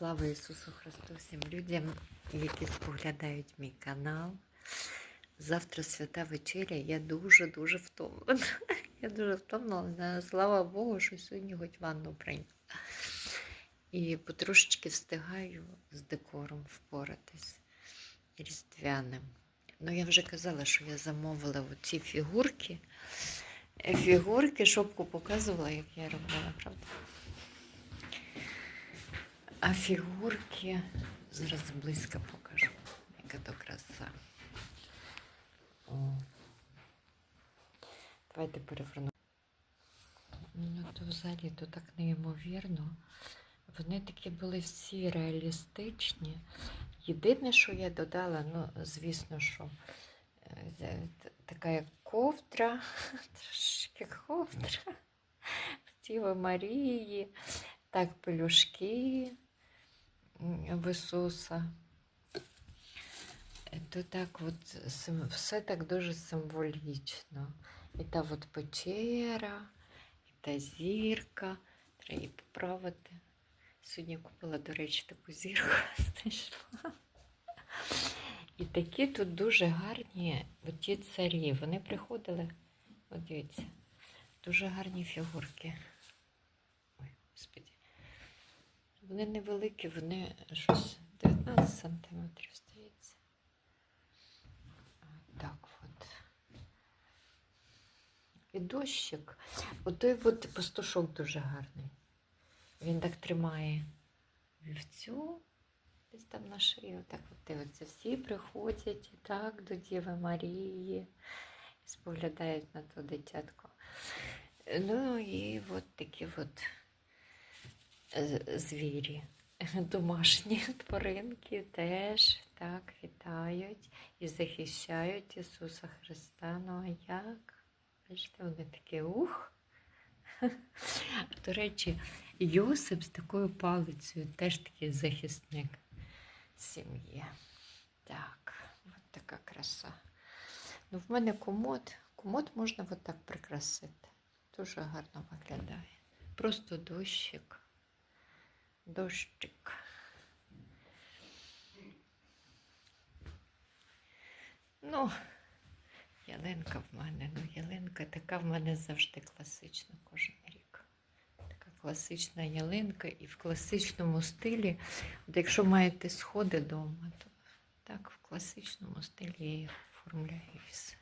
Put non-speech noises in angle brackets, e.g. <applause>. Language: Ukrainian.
Слава Ісусу Христу всім людям, які споглядають мій канал. Завтра свята вечеря. Я дуже-дуже втомлена. <laughs> Я дуже втомлена. Слава Богу, що сьогодні хоч ванну прийняла. І потрошечки встигаю з декором впоратись різдвяним. Ну, я вже казала, що я замовила оці фігурки. Фігурки, шопку показувала, як я робила, правда? А фігурки зараз близько покажу. Яка то краса. О. Давайте переверну. Ну, то взагалі то так неймовірно. Вони такі були всі реалістичні. Єдине, що я додала, ну, звісно, що е, така як ковдра, <laughs> трошки ковдра Діви Марії, так пелюшки в Ісуса. То так от все так дуже символічно. І та печера, і та зірка. Треба її поправити. Сьогодні купила, до речі, таку зірку <laughs> знайшла. І такі тут дуже гарні ті царі. Вони приходили, от дивіться, дуже гарні фігурки. Ой, господі. Вони невеликі, вони щось 19 сантиметрів здається. Так от. І дощик. Отой от пастушок дуже гарний. Він так тримає вівцю десь там на шиї. Отак от дивиться. Всі приходять і так до Діви Марії споглядають на то дитятко. Ну і от такі от звірі. <laughs> Домашні тваринки теж так вітають і захищають Ісуса Христа. Ну а як? Бачите, вони такі ух. <laughs> До речі, Йосип з такою палицею теж такий захисник сім'ї. Так, от така краса. Ну, в мене комод. Комод можна отак прикрасити. Дуже гарно виглядає. Просто дощик. Дощик. Ну, ялинка в мене. Ну, ялинка така в мене завжди класична кожен рік. Така класична ялинка і в класичному стилі. От якщо маєте сходи вдома, то так в класичному стилі я їх оформляю все.